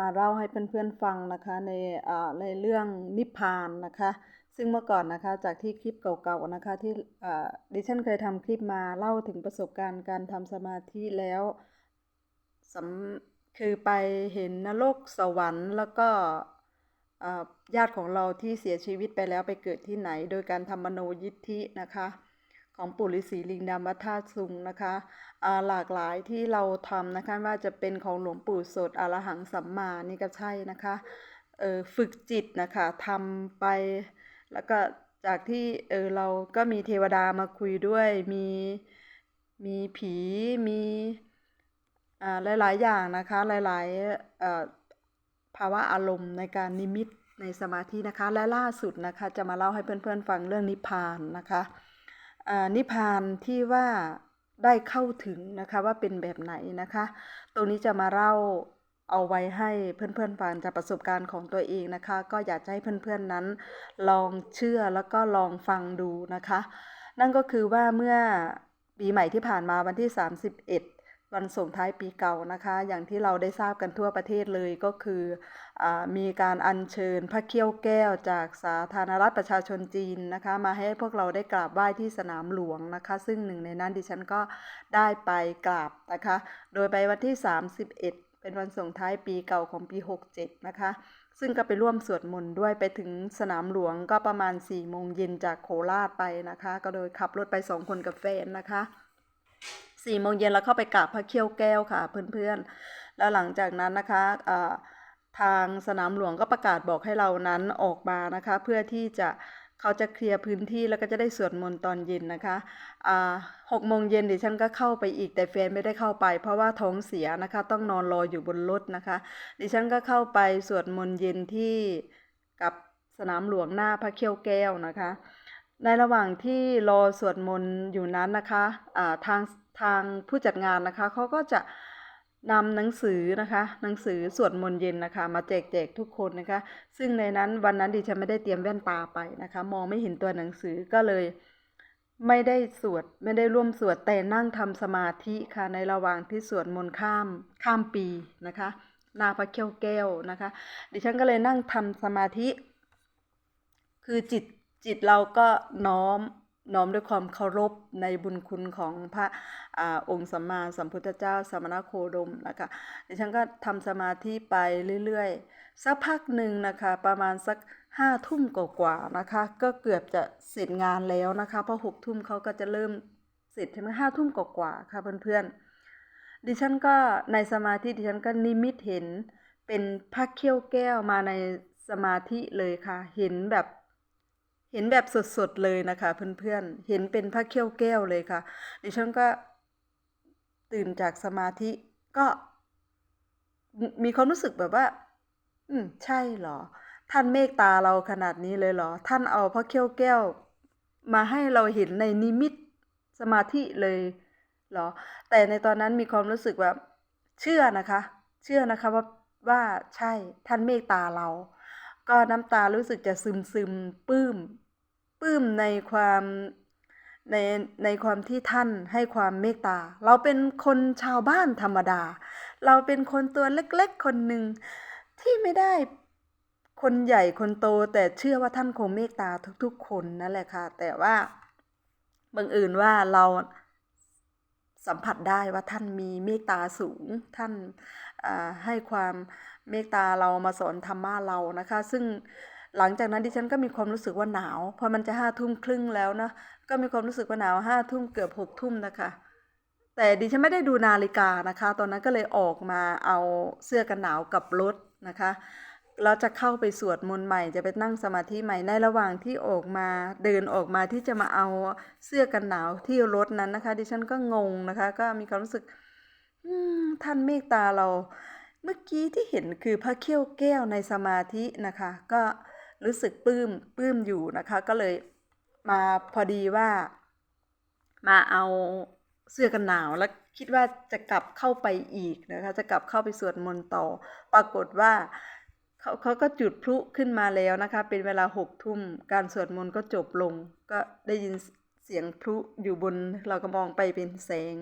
มาเล่าให้เพื่อนๆฟังนะคะในอ่าในเรื่องนิพพานนะคะ ซึ่งเมื่อก่อนนะคะจากที่คลิปเก่าๆนะคะที่ดิฉันเคยทำคลิปมาเล่าถึงประสบการณ์การทำสมาธิแล้วสำคือไปเห็นนรกสวรรค์ แล้วก็ญาติของเราที่เสียชีวิตไปแล้วไปเกิดที่ไหน โดยการทำมโนยิทธินะคะ ของปู่ฤาษีลิงดำวัดท่าซุงนะคะหลากหลายที่เราทำนะคะว่าจะเป็นของหลวงปู่สดอรหังสัมมานี่ก็ใช่นะคะฝึกจิตนะคะทำไป แล้วก็จากที่เออเราก็มีเทวดามาคุยด้วย มีมีผีมีหลายๆอย่างนะคะหลายๆภาวะอารมณ์ในการนิมิตในสมาธินะคะ และล่าสุดนะคะ จะมาเล่าให้เพื่อนๆฟังเรื่องนิพพานนะคะ นิพพานที่ว่าได้เข้าถึงนะคะว่าเป็นแบบไหนนะคะ ตรงนี้จะมาเล่าเอาไว้ให้เพื่อนๆฟังจากประสบการณ์ของตัวเองนะคะ ก็อยากจะให้เพื่อนๆนั้น ลองเชื่อแล้วก็ลองฟังดูนะคะ นั่นก็คือว่าเมื่อปีใหม่ที่ผ่านมาวันที่ 31 วันส่งท้ายปีเก่านะคะ อย่างที่เราได้ทราบกันทั่วประเทศเลยก็คืออมีการอัญเชิญพระเขี้ยวแก้วจากสาธารณรัฐประชาชนจีนนะคะ มาให้พวกเราได้กราบไหว้ที่สนามหลวงนะคะ ซึ่งหนึ่งในนั้นดิฉันก็ได้ไปกราบนะคะ โดยไปวันที่ 31 เป็นวันส่งท้ายปีเก่าของปี 67 นะคะซึ่งก็ไปร่วมสวดมนต์ด้วยไปถึงสนามหลวงก็ประมาณ4โมงเย็นจากโคราชไปนะคะ ก็โดยขับรถไป2คนกับแฟนนะคะ 4โมงเย็นแล้วเข้าไปกราบพระเขี้ยวแก้วค่ะเพื่อนๆ แล้วหลังจากนั้นนะคะทางสนามหลวงก็ประกาศบอกให้เรานั้นออกมานะคะ เพื่อที่จะเขาจะเคลียร์พื้นที่แล้วก็จะได้สวดมนต์ตอนเย็นนะคะหกโมงเย็นดิฉันก็เข้าไปอีกแต่แฟนไม่ได้เข้าไป เพราะว่าท้องเสียนะคะ ต้องนอนรออยู่บนรถนะคะ ดิฉันก็เข้าไปสวดมนต์เย็นที่กับสนามหลวงหน้าพระเขี้ยวแก้วนะคะ ในระหว่างที่รอสวดมนต์อยู่นั้นนะคะอ่าทางทางผู้จัดงานนะคะเขาก็จะนำหนังสือนะคะหนังสือสวดมนต์เย็นนะคะ มาแจกแจกทุกคนนะคะ ซึ่งในนั้นวันนั้นดิฉันไม่ได้เตรียมแว่นตาไปนะคะ มองไม่เห็นตัวหนังสือก็เลยไม่ได้สวดไม่ได้ร่วมสวดแต่นั่งทำสมาธิค่ะในระหว่างที่สวดมนต์ข้ามข้ามปีนะคะนาพระเขี้ยวแก้วนะคะ ดิฉันก็เลยนั่งทำสมาธิ คือจิต จิตเราก็น้อมน้อมด้วยความเคารพในบุญคุณของพระอองค์สัมมาสัมพุทธเจ้าสมณโคดมนะคะดิฉันก็ทำสมาธิไปเรื่อยๆ สักพักหนึ่งนะคะ ประมาณสักห้าทุ่มกว่าๆนะคะ ก็เกือบจะเสร็จงานแล้วนะคะเพราะหกทุ่มเขาก็จะเริ่มเสร็จใช่ไหมห้าทุ่มกว่าๆค่ะเพื่อนๆดิฉันก็ในสมาธิดิฉันก็นิมิตเห็นเป็นพระเขี้ยวแก้วมาในสมาธิเลยค่ะ เห็นแบบ เห็นแบบสดๆเลยนะคะ เพื่อนๆ เห็นเป็นพระเขี้ยวแก้วเลยค่ะ ดิฉันก็ตื่นจากสมาธิก็มีความรู้สึกแบบว่า อืม ใช่เหรอ ท่านเมตตาเราขนาดนี้เลยเหรอ ท่านเอาพระเขี้ยวแก้ว มาให้เราเห็นในนิมิตสมาธิเลยเหรอ แต่ในตอนนั้นมีความรู้สึกแบบเชื่อนะคะ เชื่อนะคะว่าว่าใช่ท่านเมตตาเรา ก็น้ำตารู้สึกจะซึมซึมปลื้มปลื้มในความในในความที่ท่านให้ความเมตตา เราเป็นคนชาวบ้านธรรมดา เราเป็นคนตัวเล็กๆ คนหนึ่งที่ไม่ได้คนใหญ่คนโต แต่เชื่อว่าท่านคงเมตตาทุกๆ คนนั่นแหละค่ะ แต่ว่าบังเอิญว่าเรา สัมผัสได้ว่าท่านมีเมตตาสูง ท่านาให้ความเมตตาเรามาสอนธรรมะเรานะคะ ซึ่งหลังจากนั้นดิฉันก็มีความรู้สึกว่าหนาว พอมันจะห้าทุ่มครึ่งแล้วนะ ก็มีความรู้สึกว่าหนาวห้าทุ่มเกือบหกทุ่มนะคะ แต่ดิฉันไม่ได้ดูนาฬิกานะคะ ตอนนั้นก็เลยออกมาเอาเสื้อกันหนาวกับรถนะคะ แล้วจะเข้าไปสวดมนต์ใหม่จะไปนั่งสมาธิใหม่ในระหว่างที่ออกมาเดินออกมาที่จะมาเอาเสื้อกันหนาวที่รถนั้นนะคะ ดิฉันก็งงนะคะ ก็มีความรู้สึกท่านเมตตาเรา เมื่อกี้ที่เห็นคือพระเขี้ยวแก้วในสมาธินะคะ ก็รู้สึกปลื้มปลื้มอยู่นะคะ ก็เลยมาพอดีว่า มาเอาเสื้อกันหนาวแล้วคิดว่าจะกลับเข้าไปอีกนะคะ จะกลับเข้าไปสวดมนต์ต่อ ปรากฏว่า เขาเขาก็จุดพลุขึ้นมาแล้วนะคะ เป็นเวลาหกทุ่ม การสวดมนต์ก็จบลง ก็ได้ยินเสียงพลุอยู่บน เราก็มองไปเป็นแสง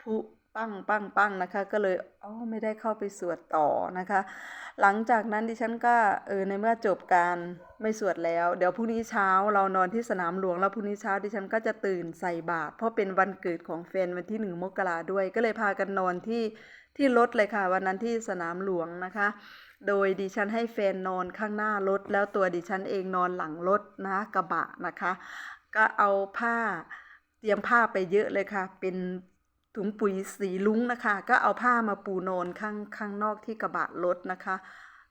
พลุปั้งปั้งปั้งนะคะ ก็เลยอ๋อไม่ได้เข้าไปสวดต่อนะคะ หลังจากนั้นดิฉันก็เออในเมื่อจบการไม่สวดแล้ว เดี๋ยวพรุ่งนี้เช้าเรานอนที่สนามหลวงแล้วพรุ่งนี้เช้าดิฉันก็จะตื่นใส่บาตรเพราะเป็นวันเกิดของแฟนวันที่หนึ่งมกราด้วย ก็เลยพากันนอนที่ที่รถเลยค่ะ วันนั้นที่สนามหลวงนะคะ โดยดิฉันให้แฟนนอนข้างหน้ารถ แล้วตัวดิฉันเองนอนหลังรถนะกระบะนะคะ ก็เอาผ้าเตรียมผ้าไปเยอะเลยค่ะ เป็นถุงปุ๋ยสีลุ้งนะคะ ก็เอาผ้ามาปูนอนข้างข้างนอกที่กระบะรถนะคะ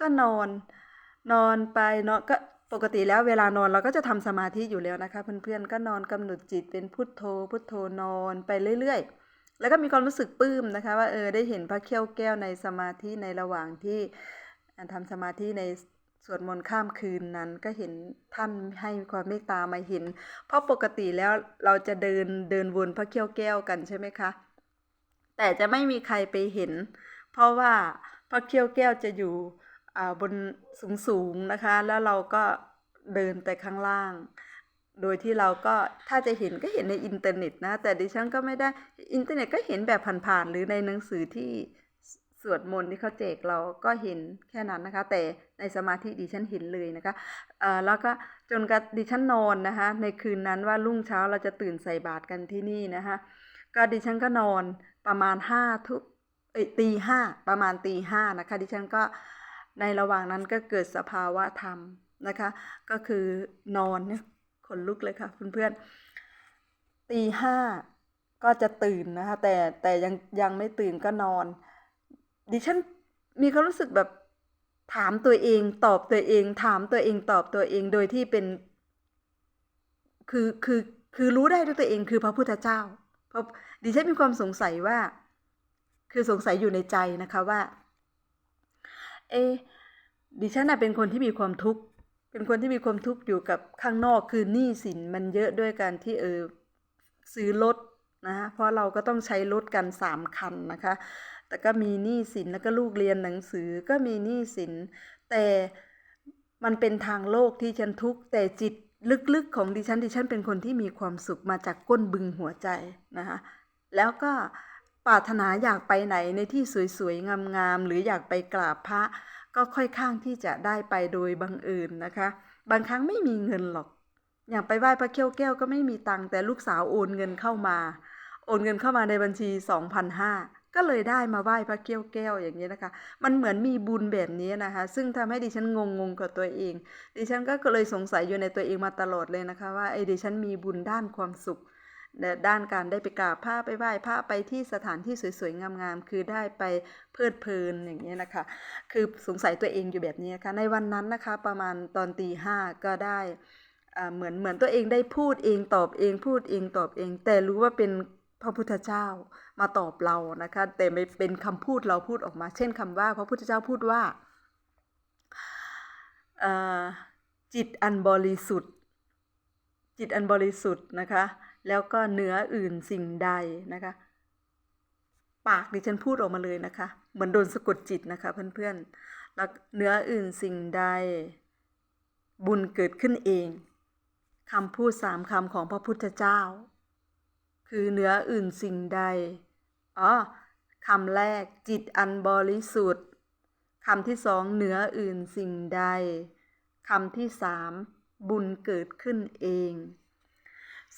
ก็นอนนอนไปเนาะก็ปกติแล้วเวลานอนเราก็จะทำสมาธิอยู่แล้วนะคะ เพื่อนๆก็นอนกำหนดจิตเป็นพุทโธ พุทโธนอนไปเรื่อย ๆแล้วก็มีความรู้สึกปลื้มนะคะ ว่าเออได้เห็นพระเขี้ยวแก้วในสมาธิในระหว่างที่ ทำสมาธิในสวดมนต์ข้ามคืนนั้นก็เห็นท่านให้ความเมตตามาเห็น เพราะปกติแล้วเราจะเดินเดินวนพระเขี้ยวแก้วกันใช่ไหมคะ แต่จะไม่มีใครไปเห็น เพราะว่าพระเขี้ยวแก้วจะอยู่บนสูงสูงๆนะคะ แล้วเราก็เดินแต่ข้างล่าง โดยที่เราก็ถ้าจะเห็นก็เห็นในอินเทอร์เน็ตนะ แต่ดิฉันก็ไม่ได้อินเทอร์เน็ตก็เห็นแบบผ่านๆหรือในหนังสือที่ สวดมนต์ที่เขาแจกเราก็เห็นแค่นั้นนะคะ แต่ในสมาธิดิฉันเห็นเลยนะคะเออแล้วก็จนกระดิฉันนอนนะคะ ในคืนนั้นว่ารุ่งเช้าเราจะตื่นใส่บาตรกันที่นี่นะคะ ก็ดิฉันก็นอนประมาณห้าทุกเอตีห้าประมาณตีห้านะคะ ดิฉันก็ในระหว่างนั้นก็เกิดสภาวะธรรมนะคะ ก็คือนอนเนี่ยขนลุกเลยค่ะเพื่อนๆตีห้าก็จะตื่นนะคะ แต่แต่ยังยังไม่ตื่นก็นอน ดิฉันมีความรู้สึกแบบถามตัวเองตอบตัวเอง ถามตัวเองตอบตัวเองโดยที่เป็น คือคือคือรู้ได้ด้วยตัวเองคือพระพุทธเจ้าเพราะดิฉันมีความสงสัยว่า คือสงสัยอยู่ในใจนะคะว่า เอดิฉันน่ะเป็นคนที่มีความทุกข์เป็นคนที่มีความทุกข์อยู่กับข้างนอกคือหนี้สินมันเยอะด้วยกันที่เออซื้อรถ นะเพราะเราก็ต้องใช้รถกันสามคันนะคะ แต่ก็มีหนี้สินแล้วก็ลูกเรียนหนังสือก็มีหนี้สิน แต่มันเป็นทางโลกที่ฉันทุกข์แต่จิตลึกๆของดิฉันดิฉันเป็นคนที่มีความสุขมาจากก้นบึงหัวใจนะคะแล้วก็ปรารถนาอยากไปไหนในที่สวยๆ งามๆ หรืออยากไปกราบพระ ก็ค่อยข้างที่จะได้ไปโดยบังเอิญนะคะ บางครั้งไม่มีเงินหรอก อย่างไปไหว้พระเขี้ยวแก้วก็ไม่มีตังค์แต่ลูกสาวโอนเงินเข้ามา โอนเงินเข้ามาในบัญชี 2,500 ก็เลยได้มาไหว้พระเกี้ยวแก้วอย่างนี้นะคะ มันเหมือนมีบุญแบบนี้นะคะ ซึ่งทำให้ดิฉันงงงๆกับตัวเอง ดิฉันก็เลยสงสัยอยู่ในตัวเองมาตลอดเลยนะคะ ว่าไอ้ดิฉันมีบุญด้านความสุขด้านการได้ไปกราบพระไปไหว้พระไปที่สถานที่สวยๆงามๆคือได้ไปเพลิดเพลินอย่างนี้นะคะ คือสงสัยตัวเองอยู่แบบนี้นะคะในวันนั้นนะคะประมาณตอนตีห้าก็ได้เหมือนเหมือนตัวเองได้พูดเองตอบเองพูดเองตอบเอง แต่รู้ว่าเป็น พระพุทธเจ้ามาตอบเรานะคะแต่ไม่เป็นคำพูดเราพูดออกมา เช่นคำว่า พระพุทธเจ้าพูดว่าจิตอันบริสุทธิ์ จิตอันบริสุทธิ์นะคะ แล้วก็เหนืออื่นสิ่งใดนะคะ ปากดิฉันพูดออกมาเลยนะคะ เหมือนโดนสะกดจิตนะคะเพื่อนๆแล้วเหนืออื่นสิ่งใด บุญเกิดขึ้นเองคำพูดสามคำของพระพุทธเจ้า คือเหนืออื่นสิ่งใด อ๋อคำแรกจิตอันบริสุทธิ์คำที่สองเหนืออื่นสิ่งใดคำที่สามบุญเกิดขึ้นเอง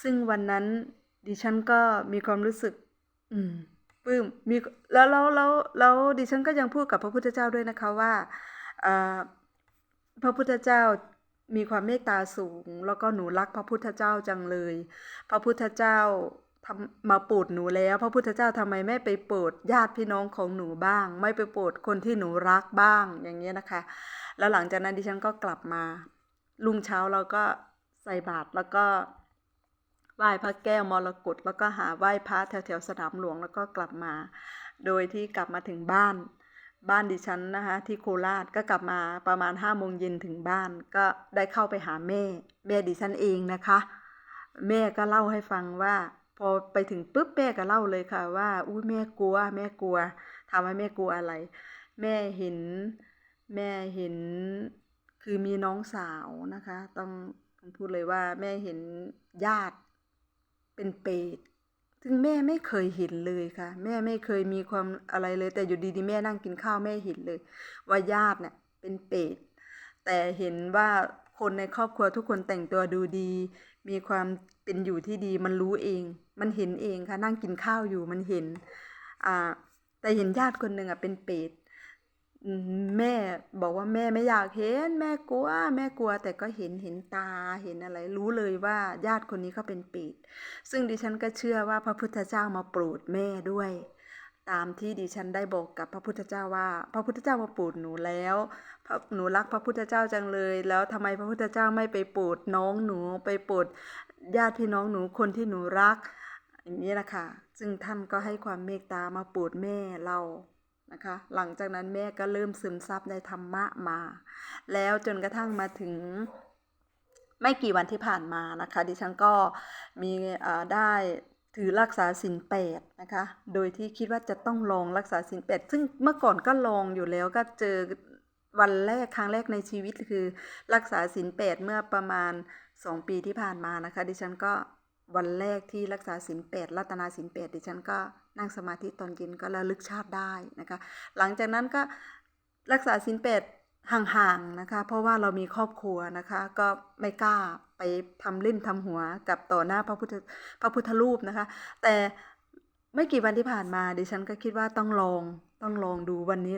ซึ่งวันนั้นดิฉันก็มีความรู้สึก อืมปลื้มมีแล้วแล้วแล้วแล้วดิฉันก็ยังพูดกับพระพุทธเจ้าด้วยนะคะว่าพระพุทธเจ้ามีความเมตตาสูง แล้วก็หนูรักพระพุทธเจ้าจังเลย พระพุทธเจ้า มาโปรดหนูแล้ว พระพุทธเจ้าทำไมไม่ไปโปรดญาติพี่น้องของหนูบ้าง ไม่ไปโปรดคนที่หนูรักบ้างอย่างเงี้ยนะคะ แล้วหลังจากนั้นดิฉันก็กลับมาลุงเช้าเราก็ใส่บาตรแล้วก็ไหว้พระแก้วมรกตแล้วก็หาไหว้พระแถวแถวสนามหลวงแล้วก็กลับมา โดยที่กลับมาถึงบ้าน บ้านดิฉันนะคะที่โคราชก็กลับมาประมาณห้าโมงเย็นถึงบ้าน ก็ได้เข้าไปหาแม่ แม่ดิฉันเองนะคะ แม่ก็เล่าให้ฟังว่า พอไปถึงปุ๊บแม่ก็เล่าเลยค่ะ ว่าอุ้ยแม่กลัว แม่กลัวถามว่าแม่กลัวอะไร แม่เห็นแม่เห็นคือมีน้องสาวนะคะ ต้องต้องพูดเลยว่าแม่เห็นญาติเป็นเปรตซึ่งแม่ไม่เคยเห็นเลยค่ะ แม่ไม่เคยมีความอะไรเลย แต่อยู่ดีๆแม่นั่งกินข้าวแม่เห็นเลย ว่าญาติเนี่ยเป็นเปรตแต่เห็นว่าคนในครอบครัวทุกคนแต่งตัวดูดี มีความเป็นอยู่ที่ดีมันรู้เอง มันเห็นเองค่ะนั่งกินข้าวอยู่มันเห็นอ่าแต่เห็นญาติคนหนึ่งอะเป็นเปรตแม่บอกว่าแม่ไม่อยากเห็น แม่กลัว แม่กลัว แต่ก็เห็นเห็นตาเห็นอะไร รู้เลยว่าญาติคนนี้เขาเป็นเปรตซึ่งดิฉันก็เชื่อว่าพระพุทธเจ้ามาโปรดแม่ด้วย ตามที่ดิฉันได้บอกกับพระพุทธเจ้าว่า พระพุทธเจ้ามาโปรดหนูแล้วหนูรักพระพุทธเจ้าจังเลย แล้วทำไมพระพุทธเจ้าไม่ไปโปรดน้องหนูไปโปรดญาติพี่น้องหนูคนที่หนูรัก อย่างนี้นะคะซึ่งท่านก็ให้ความเมตตามาโปรดแม่เรานะคะ หลังจากนั้นแม่ก็เริ่มซึมซับในธรรมะมา แล้วจนกระทั่งมาถึงไม่กี่วันที่ผ่านมานะคะ ดิฉันก็มีได้ถือรักษาศีลแปดนะคะ โดยที่คิดว่าจะต้องลองรักษาศีลแปดซึ่งเมื่อก่อนก็ลองอยู่แล้วก็เจอวันแรกครั้งแรกในชีวิตคือรักษาศีลแปดเมื่อประมาณสองปีที่ผ่านมานะคะ ดิฉันก็ วันแรกที่รักษาศีลแปดรัตนาศีลแปดดิฉันก็นั่งสมาธิตอนเย็นก็ระลึกชาติได้นะคะ หลังจากนั้นก็รักษาศีลแปดห่างๆนะคะ เพราะว่าเรามีครอบครัวนะคะ ก็ไม่กล้าไปทำเล่นทำหัวกับต่อหน้าพระพุทธพระพุทธรูปนะคะ แต่ไม่กี่วันที่ผ่านมาดิฉันก็คิดว่าต้องลองต้องลองดูวันนี้